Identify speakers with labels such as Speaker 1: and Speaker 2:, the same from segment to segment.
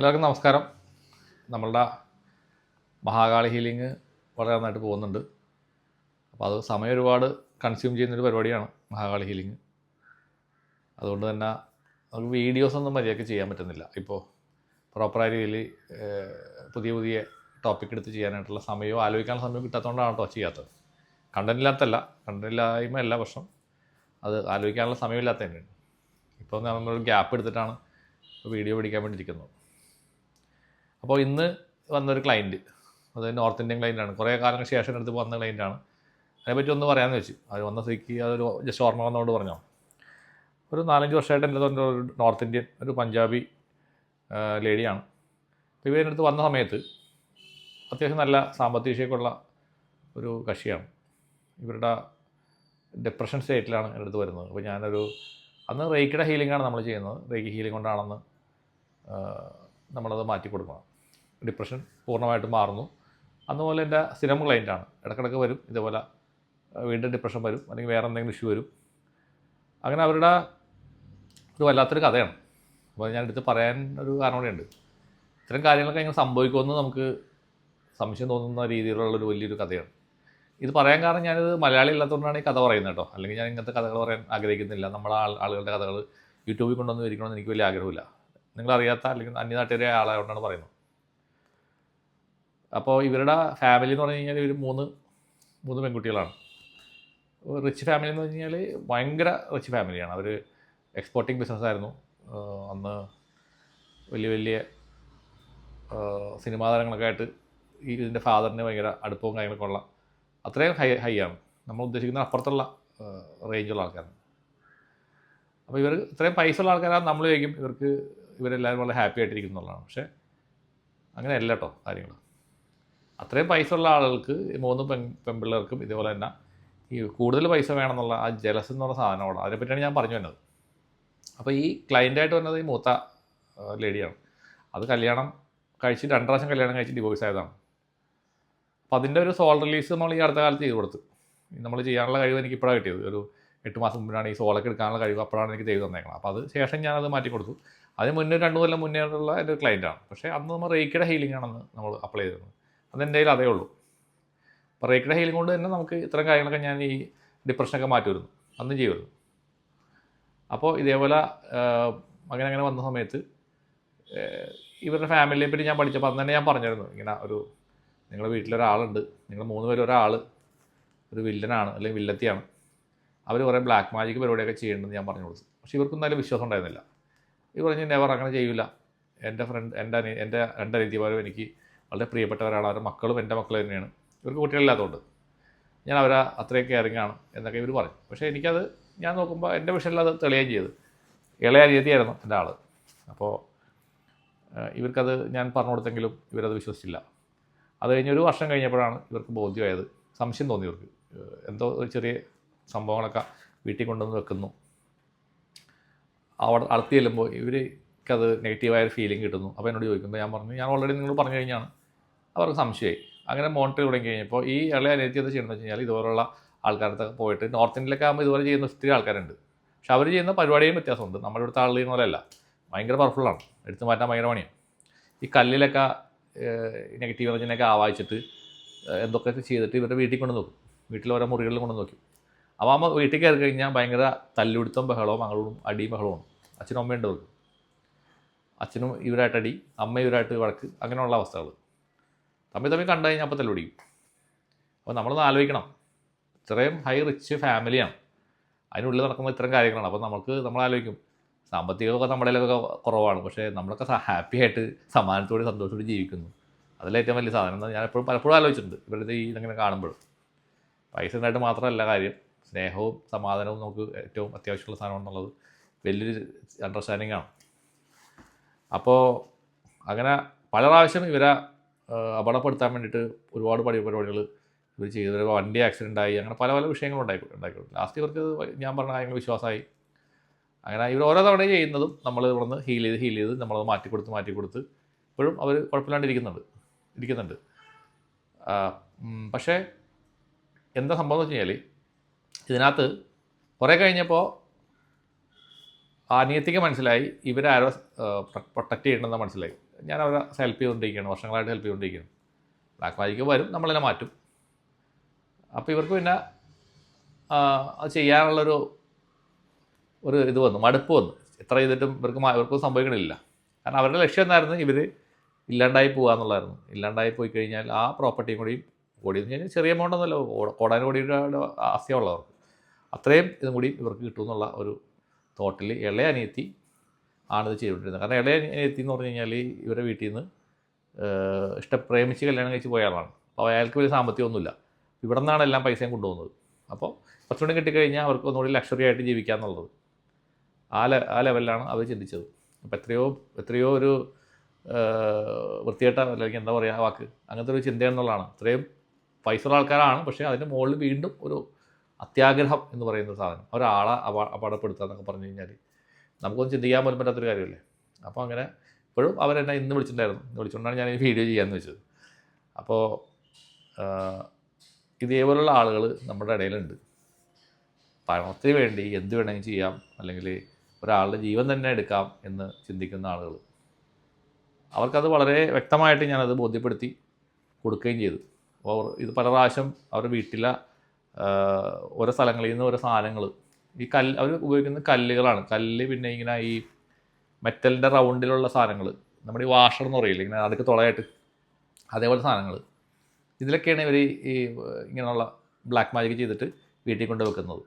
Speaker 1: എല്ലാവർക്കും നമസ്കാരം. നമ്മളുടെ മഹാകാളി ഹീലിംഗ് വളരെ നന്നായിട്ട് പോകുന്നുണ്ട്. അപ്പോൾ അത് സമയം ഒരുപാട് കൺസ്യൂം ചെയ്യുന്നൊരു പരിപാടിയാണ് മഹാകാളി ഹീലിംഗ്. അതുകൊണ്ട് തന്നെ നമുക്ക് വീഡിയോസ് ഒന്നും മര്യാദയ്ക്ക് ചെയ്യാൻ പറ്റുന്നില്ല. ഇപ്പോൾ പ്രോപ്പറായ രീതിയിൽ പുതിയ പുതിയ ടോപ്പിക് എടുത്ത് ചെയ്യാനായിട്ടുള്ള സമയമോ ആലോചിക്കാനുള്ള സമയം കിട്ടാത്തതുകൊണ്ടാണ് കേട്ടോ ചെയ്യാത്തത്. കണ്ടന്റ് ഇല്ലായ്മ അല്ല പ്രശ്നം. അത് ആലോചിക്കാനുള്ള സമയമില്ലാത്ത തന്നെയാണ് ഇപ്പോൾ നമ്മളൊരു ഗ്യാപ്പ് എടുത്തിട്ടാണ് വീഡിയോ പിടിക്കാൻ വേണ്ടി ഇരിക്കുന്നത് അപ്പോൾ ഇന്ന് വന്നൊരു ക്ലയന്റ് അത് നോർത്ത് ഇന്ത്യൻ ക്ലയന്റാണ് കുറേ കാലങ്ങൾക്ക് ശേഷം എടുത്ത് വന്ന ക്ലയന്റാണ് അതിനെപ്പറ്റി ഒന്ന് പറയാമെന്ന് വെച്ചു. അത് വന്ന സ്ഥിതിക്ക് അതൊരു ജസ്റ്റ് ഓർമ്മ വന്നതുകൊണ്ട് പറഞ്ഞോ. ഒരു നാലഞ്ച് വർഷമായിട്ട് എന്റെ ഒരു നോർത്ത് ഇന്ത്യൻ ഒരു പഞ്ചാബി ലേഡിയാണ് അപ്പോൾ ഇവരുടെ അടുത്ത് വന്ന സമയത്ത് അത്യാവശ്യം നല്ല സാമ്പത്തിക ശേഷിയൊക്കെയുള്ള ഒരു കക്ഷിയാണ്. ഇവരുടെ ഡിപ്രഷൻ സ്റ്റേറ്റിലാണ് എന്റെ അടുത്ത് വരുന്നത്. അപ്പോൾ ഞാനൊരു അന്ന് റേക്കിയുടെ ആണ് നമ്മൾ ചെയ്യുന്നത്. റേക്കി ഹീലിംഗ് കൊണ്ടാണെന്ന് നമ്മളത് മാറ്റി കൊടുക്കണം. ഡിപ്രഷൻ പൂർണമായിട്ടും മാറുന്നു. അതുപോലെ പോലെ എന്റെ സ്ഥിരം ക്ലൈന്റാണ് ഇടക്കിടക്ക് വരും. ഇതേപോലെ വീണ്ടും ഡിപ്രഷൻ വരും. അല്ലെങ്കിൽ വേറെ എന്തെങ്കിലും ഇഷ്യൂ വരും. അങ്ങനെ അവരുടെ ഒരു വല്ലാത്തൊരു കഥയാണ്. അപ്പോൾ ഞാൻ എടുത്ത് പറയാൻ ഒരു കാരണം കൂടെയുണ്ട്. ഇത്തരം കാര്യങ്ങളൊക്കെ എങ്ങനെ സംഭവിക്കുമെന്ന് നമുക്ക് സംശയം തോന്നുന്ന രീതിയിലുള്ളൊരു വലിയൊരു കഥയാണ്. ഇത് പറയാൻ കാരണം ഞാനിത് മലയാളി ഇല്ലാത്തതുകൊണ്ടാണ് ഈ കഥ പറയുന്നത് കേട്ടോ. അല്ലെങ്കിൽ ഞാൻ ഇങ്ങനത്തെ കഥകൾ പറയാൻ ആഗ്രഹിക്കുന്നില്ല. നമ്മുടെ ആൾ ആളുകളുടെ കഥകൾ യൂട്യൂബിൽ കൊണ്ടുവന്ന് വിരിക്കണമെന്ന് എനിക്ക് വലിയ ആഗ്രഹമില്ല. നിങ്ങളറിയാത്ത അല്ലെങ്കിൽ അന്യനാട്ടിലെ ആളായതുകൊണ്ടാണ് പറയുന്നത്. അപ്പോൾ ഇവരുടെ ഫാമിലി എന്ന് പറഞ്ഞു കഴിഞ്ഞാൽ ഇവർ മൂന്ന് മൂന്ന് പെൺകുട്ടികളാണ്. റിച്ച് ഫാമിലി എന്ന് പറഞ്ഞു കഴിഞ്ഞാൽ ഭയങ്കര റിച്ച് ഫാമിലിയാണ് അവർ എക്സ്പോർട്ടിങ് ബിസിനസ്സായിരുന്നു അന്ന് വലിയ വലിയ സിനിമാ താരങ്ങളൊക്കെ ആയിട്ട് ഈ ഇതിന്റെ ഫാദറിന് ഭയങ്കര അടുപ്പവും കാര്യങ്ങളൊക്കെ ഉള്ള അത്രയും ഹൈ ഹൈ ആണ്. നമ്മൾ ഉദ്ദേശിക്കുന്ന അപ്പുറത്തുള്ള റേഞ്ചുള്ള ആൾക്കാരാണ്. അപ്പോൾ ഇവർ ഇത്രയും പൈസ ഉള്ള ആൾക്കാരാണ് നമ്മൾ ചോദിക്കും. ഇവർക്ക് ഇവരെല്ലാവരും വളരെ ഹാപ്പി ആയിട്ടിരിക്കുന്നുള്ളതാണ് പക്ഷേ അങ്ങനെയല്ല കേട്ടോ കാര്യങ്ങൾ അത്രയും പൈസ ഉള്ള ആളുകൾക്ക് മൂന്ന് പെൺ പെൺപിള്ളേർക്കും ഇതേപോലെ തന്നെ ഈ കൂടുതൽ പൈസ വേണമെന്നുള്ള ആ ജലസ് എന്ന് പറഞ്ഞ സാധനമാണ് അതിനെപ്പറ്റിയാണ് ഞാൻ പറഞ്ഞു വന്നത് അപ്പോൾ ഈ ക്ലയന്റായിട്ട് വന്നത് ഈ മൂത്ത ലേഡിയാണ് അത് കല്യാണം കഴിച്ച് രണ്ട് പ്രാവശ്യം കല്യാണം കഴിച്ച് ഡിവോഴ്സ് ആയതാണ്. അപ്പോൾ അതിന്റെ ഒരു സോൾ റിലീസ് നമ്മൾ ഈ അടുത്ത കാലത്ത് ചെയ്ത് കൊടുത്തു. നമ്മൾ ചെയ്യാനുള്ള കഴിവ് എനിക്ക് ഇപ്പോഴാണ് കിട്ടിയത്. ഒരു എട്ട് മാസം മുമ്പാണ് ഈ സോളൊക്കെ എടുക്കാനുള്ള കഴിവ് അപ്പോഴാണ് എനിക്ക് ചെയ്തു തന്നേക്കണം അപ്പോൾ അത് ശേഷം ഞാനത് മാറ്റി കൊടുത്തു. അതിന് മുന്നേ രണ്ട് കൊല്ലം മുന്നേ ഉള്ള എന്റെ ക്ലയന്റാണ് പക്ഷേ അന്ന് നമ്മൾ റേക്കിയുടെ ഹീലിംഗ് ആണെന്ന് നമ്മൾ അപ്ലൈ ചെയ്തിരുന്നത് അതെന്റെ കയ്യിൽ അതേ ഉള്ളൂ. അപ്പോൾ റേക്കിടെ ഹീലിംഗ് കൊണ്ട് തന്നെ നമുക്ക് ഇത്തരം കാര്യങ്ങളൊക്കെ ഞാൻ ഈ ഡിപ്രഷനൊക്കെ മാറ്റി വരുന്നു അന്നും ചെയ്യുമായിരുന്നു അപ്പോൾ ഇതേപോലെ അങ്ങനെ അങ്ങനെ വന്ന സമയത്ത് ഇവരുടെ ഫാമിലിയെ പറ്റി ഞാൻ പഠിച്ചപ്പോൾ അന്ന് തന്നെ ഞാൻ പറഞ്ഞിരുന്നു ഇങ്ങനെ ഒരു നിങ്ങളുടെ വീട്ടിലൊരാളുണ്ട് നിങ്ങൾ മൂന്ന് പേര് ഒരാൾ ഒരു വില്ലനാണ് അല്ലെങ്കിൽ വില്ലത്തിയാണ്. അവർ കുറേ ബ്ലാക്ക് മാജിക് പരിപാടിയൊക്കെ ചെയ്യേണ്ടതെന്ന് ഞാൻ പറഞ്ഞു കൊടുത്തു. പക്ഷേ ഇവർക്കും നല്ല വിശ്വാസം ഉണ്ടായിരുന്നില്ല. ഇവർ പറഞ്ഞു നെവർ അങ്ങനെ ചെയ്യില്ല എന്റെ ഫ്രണ്ട് എന്റെ അനി എന്റെ രണ്ട് അനിയത്തിമാരും എനിക്ക് വളരെ പ്രിയപ്പെട്ടവരാണ് അവരുടെ മക്കളും എന്റെ മക്കൾ തന്നെയാണ്. ഇവർക്ക് കുട്ടികളില്ലാത്തതുകൊണ്ട് ഞാൻ അവരെ അത്രയും കെയറിങ് ആണ് എന്നൊക്കെ ഇവർ പറയും. പക്ഷേ എനിക്കത് ഞാൻ നോക്കുമ്പോൾ എന്റെ വിഷയത്തിൽ അത് തെളിയുകയും ചെയ്തു. ഇളയ രീതിയായിരുന്നു എന്റെ ആൾ അപ്പോൾ ഇവർക്കത് ഞാൻ പറഞ്ഞു കൊടുത്തെങ്കിലും ഇവരത് വിശ്വസിച്ചില്ല. അത് കഴിഞ്ഞ് ഒരു വർഷം കഴിഞ്ഞപ്പോഴാണ് ഇവർക്ക് ബോധ്യമായത്. സംശയം തോന്നി ഇവർക്ക്. എന്തോ ചെറിയ സംഭവങ്ങളൊക്കെ വീട്ടിൽ കൊണ്ടുവന്ന് വെക്കുന്നു. അവിടെ അടുത്ത് ചെല്ലുമ്പോൾ ഇവർക്കത് നെഗറ്റീവായ ഫീലിംഗ് കിട്ടുന്നു. അപ്പോൾ എന്നോട് ചോദിക്കുമ്പോൾ ഞാൻ പറഞ്ഞു ഞാൻ ഓൾറെഡി നിങ്ങൾ പറഞ്ഞു കഴിഞ്ഞാണ്. അവർക്ക് സംശയമായി. അങ്ങനെ മോണിറ്റർ തുടങ്ങി കഴിഞ്ഞപ്പോൾ ഈ ഇളയ അനിയത്തി അത് ചെയ്യണമെന്ന് വെച്ച് കഴിഞ്ഞാൽ ഇതുപോലുള്ള ആൾക്കാരത്തൊക്കെ പോയിട്ട് നോർത്ത് ഇന്ത്യയിലൊക്കെ ആകുമ്പോൾ ഇതുപോലെ ചെയ്യുന്ന ഒത്തിരി ആൾക്കാരുണ്ട്. പക്ഷെ അവർ ചെയ്യുന്ന പരിപാടിയും വ്യത്യാസമുണ്ട്. നമ്മുടെ ഇവിടുത്തെ ആളുകൾ പോലെയല്ല. ഭയങ്കര പവർഫുള്ളാണ് എടുത്തു മാറ്റാൻ ഭയങ്കര പണിയാണ്. ഈ കല്ലിലൊക്കെ നെഗറ്റീവ് എനർജിനൊക്കെ ആവാഹിച്ചിട്ട് എന്തൊക്കെ ചെയ്തിട്ട് ഇവരുടെ വീട്ടിൽ കൊണ്ട് നോക്കും. വീട്ടിൽ ഓരോ മുറികളിൽ കൊണ്ട് നോക്കും. അപ്പോൾ അമ്മ വീട്ടിൽ കയറി കഴിഞ്ഞാൽ ഭയങ്കര തല്ലുപിടുത്തം ബഹളവും മകളും അടിയും ബഹളവും അച്ഛനും അമ്മയുണ്ട് അവർക്ക്. അച്ഛനും ഇവരായിട്ട് അടി അമ്മ ഇവരായിട്ട് വഴക്ക് അങ്ങനെയുള്ള അവസ്ഥകൾ തമ്മിൽ തമ്മിൽ കണ്ടു കഴിഞ്ഞാൽ അപ്പോൾ തല്ലുപിടിക്കും അപ്പോൾ നമ്മളൊന്ന് ആലോചിക്കണം. ഇത്രയും ഹൈ റിച്ച് ഫാമിലിയാണ് അതിനുള്ളിൽ നടക്കുന്ന ഇത്തരം കാര്യങ്ങളാണ്. അപ്പോൾ നമുക്ക് നമ്മൾ ആലോചിക്കും. സാമ്പത്തികമൊക്കെ നമ്മുടെ ഇതിലൊക്കെ കുറവാണ്. പക്ഷേ നമ്മളൊക്കെ ഹാപ്പി ആയിട്ട് സമാധാനത്തോടെ സന്തോഷത്തോടെ ജീവിക്കുന്നു. അതിൽ ഏറ്റവും വലിയ സാധനം. ഞാൻ എപ്പോഴും പലപ്പോഴും ആലോചിച്ചിട്ടുണ്ട്. ഇവരുടെ ഈ ഇതങ്ങനെ കാണുമ്പോൾ. പൈസ ഉണ്ടായിട്ട് മാത്രമല്ല കാര്യം. സ്നേഹവും സമാധാനവും നമുക്ക് ഏറ്റവും അത്യാവശ്യമുള്ള സാധനമാണെന്നുള്ളത് വലിയൊരു അണ്ടർസ്റ്റാൻഡിങ് ആണ്. അപ്പോൾ അങ്ങനെ പല പ്രാവശ്യം ഇവരെ അപകടപ്പെടുത്താൻ വേണ്ടിയിട്ട് ഒരുപാട് പടി പരിപാടികൾ ഇവർ ചെയ്തു. വണ്ടി ആക്സിഡന്റ് ആയി. അങ്ങനെ പല പല വിഷയങ്ങളും ഉണ്ടായി ഉണ്ടായിട്ടുണ്ട് ലാസ്റ്റ് ഇവർക്ക് ഞാൻ പറഞ്ഞ കാര്യങ്ങൾ വിശ്വാസമായി. അങ്ങനെ ഇവർ ഓരോ തവണ ചെയ്യുന്നതും നമ്മൾ ഇവിടുന്ന് ഹീൽ ചെയ്ത് ഹീൽ ചെയ്ത് നമ്മളത് മാറ്റി കൊടുത്ത് മാറ്റി കൊടുത്ത് ഇപ്പോഴും അവർ കുഴപ്പമില്ലാണ്ട് ഇരിക്കുന്നുണ്ട്. ഇരിക്കുന്നുണ്ട് പക്ഷേ എന്താ സംഭവം എന്ന് വെച്ച് കഴിഞ്ഞാൽ ഇതിനകത്ത് കുറേ കഴിഞ്ഞപ്പോൾ അനിയത്തിക്ക് മനസ്സിലായി. ഇവരാരോ പ്രൊട്ടക്റ്റ് ചെയ്യണമെന്ന് മനസ്സിലായി. ഞാൻ അവരെ ഹെൽപ്പ് ചെയ്തുകൊണ്ടിരിക്കുകയാണ് വർഷങ്ങളായിട്ട് ഹെൽപ്പ് ചെയ്തുകൊണ്ടിരിക്കുകയാണ്. ബ്ലാക്ക് മാജിക്ക് വരും നമ്മളതിനെ മാറ്റും. അപ്പോൾ ഇവർക്ക് പിന്നെ അത് ചെയ്യാനുള്ളൊരു ഒരു ഇത് വന്നു മടുപ്പ് വന്നു. എത്ര ചെയ്തിട്ടും ഇവർക്ക് ഇവർക്കും സംഭവിക്കണില്ല. കാരണം അവരുടെ ലക്ഷ്യം എന്തായിരുന്നു? ഇവർ ഇല്ലാണ്ടായി പോകുക എന്നുള്ളതായിരുന്നു. ഇല്ലാണ്ടായി പോയി കഴിഞ്ഞാൽ ആ പ്രോപ്പർട്ടിയും കൂടി കോടി എന്ന് കഴിഞ്ഞാൽ ചെറിയ എമൗണ്ട് ഒന്നുമല്ല കോടാനും കോടിയുടെ ആസ്യമുള്ളവർക്ക് അത്രയും ഇതും കൂടി ഇവർക്ക് കിട്ടുമെന്നുള്ള ഒരു തോട്ടിൽ ഇളയ അനിയത്തി ആണിത് ചെയ്തുകൊണ്ടിരുന്നത്. കാരണം ഇളയ എത്തി എന്ന് പറഞ്ഞു കഴിഞ്ഞാൽ ഇവരുടെ വീട്ടിൽ നിന്ന് ഇഷ്ടം പ്രേമിച്ച് കല്യാണം കഴിച്ച് പോയ ആളാണ്. അപ്പോൾ അയാൾക്ക് വലിയ സാമ്പത്തികമൊന്നുമില്ല. ഇവിടെ നിന്നാണ് എല്ലാം പൈസയും കൊണ്ടുപോകുന്നത്. അപ്പോൾ കുറച്ചുകൂടി കിട്ടിക്കഴിഞ്ഞാൽ അവർക്ക് ഒന്നുകൂടി ലക്ഷറി ആയിട്ട് ജീവിക്കുക എന്നുള്ളത്. ആ ലെ ആ ലെവലിലാണ് അവർ ചിന്തിച്ചത്. അപ്പോൾ എത്രയോ എത്രയോ ഒരു വൃത്തികെട്ട അല്ലെങ്കിൽ എന്താ പറയുക വാക്ക്. അങ്ങനത്തെ ഒരു ചിന്ത എന്നുള്ളതാണ്. ഇത്രയും പൈസ ഉള്ള ആൾക്കാരാണ് പക്ഷേ അതിന്റെ മുകളിൽ വീണ്ടും ഒരു അത്യാഗ്രഹം എന്ന് പറയുന്ന സാധനം. ഒരാളെ അപ അപകടപ്പെടുത്തുക എന്നൊക്കെ പറഞ്ഞു കഴിഞ്ഞാൽ നമുക്കൊന്നും ചിന്തിക്കാൻ പോലും പറ്റാത്തൊരു കാര്യമല്ലേ? അപ്പോൾ അങ്ങനെ ഇപ്പോഴും അവരെന്നെ ഇന്ന് വിളിച്ചിട്ടുണ്ടായിരുന്നു. ഇന്ന് വിളിച്ചുകൊണ്ടാണ് ഞാൻ ഈ വീഡിയോ ചെയ്യാമെന്ന് വെച്ചത്. അപ്പോൾ ഇതേപോലുള്ള ആളുകൾ നമ്മുടെ ഇടയിലുണ്ട്. പണത്തിന് വേണ്ടി എന്ത് വേണമെങ്കിലും ചെയ്യാം. അല്ലെങ്കിൽ ഒരാളുടെ ജീവൻ തന്നെ എടുക്കാം എന്ന് ചിന്തിക്കുന്ന ആളുകൾ അവർക്കത് വളരെ വ്യക്തമായിട്ട് ഞാനത് ബോധ്യപ്പെടുത്തി കൊടുക്കുകയും ചെയ്തു. അപ്പോൾ ഇത് പല പ്രാവശ്യം അവരുടെ വീട്ടിലെ ഓരോ സ്ഥലങ്ങളിൽ നിന്ന് ഓരോ സാധനങ്ങൾ ഈ കല്ല് അവർ ഉപയോഗിക്കുന്നത് കല്ലുകളാണ്. കല്ല് പിന്നെ ഇങ്ങനെ ഈ മെറ്റലിന്റെ റൗണ്ടിലുള്ള സാധനങ്ങൾ നമ്മുടെ ഈ വാഷർ എന്ന് പറയില്ല ഇങ്ങനെ അതൊക്കെ തുളയായിട്ട്. അതേപോലെ സാധനങ്ങൾ ഇതിലൊക്കെയാണ് ഇവർ ഈ ഇങ്ങനെയുള്ള ബ്ലാക്ക് മാജിക് ചെയ്തിട്ട് വീട്ടിൽ കൊണ്ട് വെക്കുന്നത്.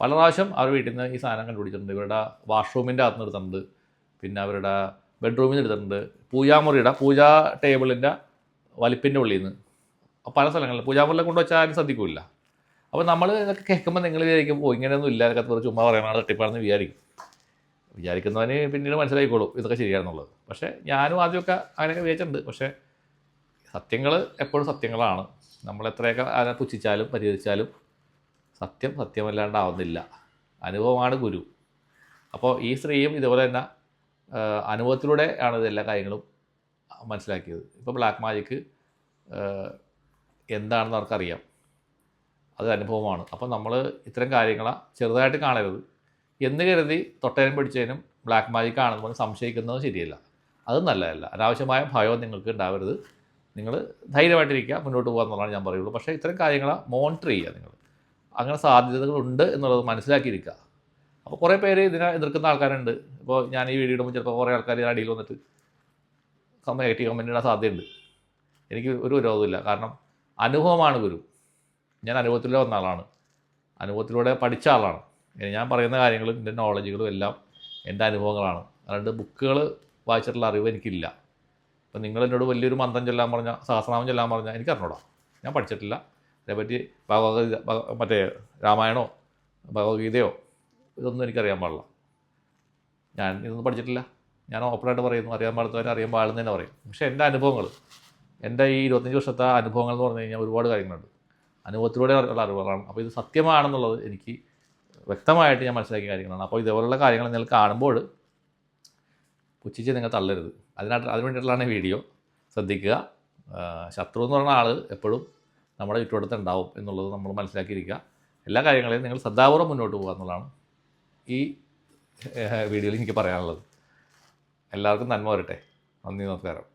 Speaker 1: പല പ്രാവശ്യം അവർ വീട്ടിൽ നിന്ന് ഈ സാധനം കണ്ടുപിടിച്ചിട്ടുണ്ട്. ഇവരുടെ വാഷ്റൂമിന്റെ അകത്ത് എടുത്തിട്ടുണ്ട് പിന്നെ അവരുടെ ബെഡ്റൂമിൽ നിന്ന് എടുത്തിട്ടുണ്ട്. പൂജാമുറിയുടെ പൂജാ ടേബിളിന്റെ വലിപ്പിന്റെ ഉള്ളിൽ നിന്ന്. പല സ്ഥലങ്ങളിൽ പൂജാമുറിയിലെ കൊണ്ടുവച്ചാലും ശ്രദ്ധിക്കില്ല അപ്പോൾ നമ്മൾ ഇതൊക്കെ കേൾക്കുമ്പോൾ നിങ്ങൾ വിചാരിക്കും ഓ ഇങ്ങനെയൊന്നും ഇല്ല ഇതൊക്കെ വെറുതെ ചുമ്മാ പറയണ തട്ടിപ്പാണെന്ന് വിചാരിക്കും. വിചാരിക്കുന്നവന് പിന്നീട് മനസ്സിലായിക്കോളും ഇതൊക്കെ ശരിയാണെന്നുള്ളത്. പക്ഷേ ഞാനും ആദ്യമൊക്കെ അങ്ങനെയൊക്കെ വിചാരിച്ചിട്ടുണ്ട്. പക്ഷേ സത്യങ്ങൾ എപ്പോഴും സത്യങ്ങളാണ്. നമ്മൾ എത്രയൊക്കെ അതിനെ പുച്ഛിച്ചാലും പരിഹരിച്ചാലും സത്യം സത്യമല്ലാണ്ടാവുന്നില്ല. അനുഭവമാണ് ഗുരു. അപ്പോൾ ഈ സ്ത്രീയും ഇതുപോലെ തന്നെ അനുഭവത്തിലൂടെ ആണ് ഇതെല്ലാ കാര്യങ്ങളും മനസ്സിലാക്കിയത്. ഇപ്പോൾ ബ്ലാക്ക് മാജിക്ക് എന്താണെന്ന് അവർക്കറിയാം അത് അനുഭവമാണ്. അപ്പോൾ നമ്മൾ ഇത്തരം കാര്യങ്ങളെ ചെറുതായിട്ട് കാണരുത്. എന്ന് കരുതി തൊട്ടേനും പിടിച്ചതിനും ബ്ലാക്ക് മാജിക് ആണെന്ന് പറഞ്ഞ് സംശയിക്കുന്നത് ശരിയല്ല. അത് നല്ലതല്ല. അനാവശ്യമായ ഭയം നിങ്ങൾക്ക് ഉണ്ടാവരുത്. നിങ്ങൾ ധൈര്യമായിട്ടിരിക്കുക മുന്നോട്ട് പോകുക എന്നുള്ളതാണ് ഞാൻ പറയുള്ളൂ. പക്ഷേ ഇത്തരം കാര്യങ്ങളെ മോണിറ്റർ ചെയ്യുക നിങ്ങൾ അങ്ങനെ സാധ്യതകളുണ്ട് എന്നുള്ളത് മനസ്സിലാക്കിയിരിക്കുക. അപ്പോൾ കുറേ പേര് ഇതിനെ എതിർക്കുന്ന ആൾക്കാരുണ്ട്. ഇപ്പോൾ ഞാൻ ഈ വീഡിയോ ഇടുമ്പോൾ ചിലപ്പോൾ കുറേ ആൾക്കാർ ഇതിനടിയിൽ വന്നിട്ട് നെഗറ്റീവ് കമന്റ് ഇടാൻ സാധ്യതയുണ്ട്. എനിക്ക് ഒരു വിരോധമില്ല കാരണം അനുഭവമാണ് ഗുരു. ഞാൻ അനുഭവത്തിലൂടെ വന്ന ആളാണ്. അനുഭവത്തിലൂടെ പഠിച്ച ആളാണ്. ഞാൻ പറയുന്ന കാര്യങ്ങളും എന്റെ നോളജുകളും എല്ലാം എന്റെ അനുഭവങ്ങളാണ്. അതുകൊണ്ട് ബുക്കുകൾ വായിച്ചിട്ടുള്ള അറിവ് എനിക്കില്ല. അപ്പം നിങ്ങൾ എന്നോട് വലിയൊരു മന്ത്രം ചൊല്ലാൻ പറഞ്ഞാൽ സഹസ്രനാമം ചൊല്ലാൻ പറഞ്ഞാൽ എനിക്ക് അറിഞ്ഞൂടാ. ഞാൻ പഠിച്ചിട്ടില്ല. അതേപറ്റി ഭഗവത്ഗീത മറ്റേ രാമായണോ ഭഗവത്ഗീതയോ ഇതൊന്നും എനിക്കറിയാൻ പാടില്ല. ഞാൻ ഇതൊന്നും പഠിച്ചിട്ടില്ല. ഞാൻ ഓപ്പണായിട്ട് പറയുന്നു. അറിയാൻ പാടാത്തവരെ അറിയാൻ പാടുന്നതന്നെ പറയും. പക്ഷേ എന്റെ അനുഭവങ്ങൾ എന്റെ ഈ ഇരുപത്തഞ്ച് വർഷത്തെ അനുഭവങ്ങൾ എന്ന് പറഞ്ഞു കഴിഞ്ഞാൽ ഒരുപാട് കാര്യങ്ങളുണ്ട്. അനുഭവത്തിലൂടെ ഉള്ള അറിവുകളാണ്. അപ്പോൾ ഇത് സത്യമാണെന്നുള്ളത് എനിക്ക് വ്യക്തമായിട്ട് ഞാൻ മനസ്സിലാക്കിയ കാര്യങ്ങളാണ്. അപ്പോൾ ഇതേപോലുള്ള കാര്യങ്ങൾ നിങ്ങൾ കാണുമ്പോൾ പുച്ഛിച്ച് നിങ്ങൾ തള്ളരുത്. അതിനായിട്ട് അതിന് വേണ്ടിയിട്ടുള്ളതാണ് വീഡിയോ. ശ്രദ്ധിക്കുക. ശത്രു എന്ന് പറയുന്ന ആൾ എപ്പോഴും നമ്മുടെ ചുറ്റുവട്ടത്ത് ഉണ്ടാവും എന്നുള്ളത് നമ്മൾ മനസ്സിലാക്കിയിരിക്കുക. എല്ലാ കാര്യങ്ങളെയും നിങ്ങൾ ശ്രദ്ധാപൂർവം മുന്നോട്ട് പോകുക എന്നുള്ളതാണ് ഈ വീഡിയോയിൽ എനിക്ക് പറയാനുള്ളത്. എല്ലാവർക്കും നന്മ വരട്ടെ. നന്ദി നമസ്കാരം.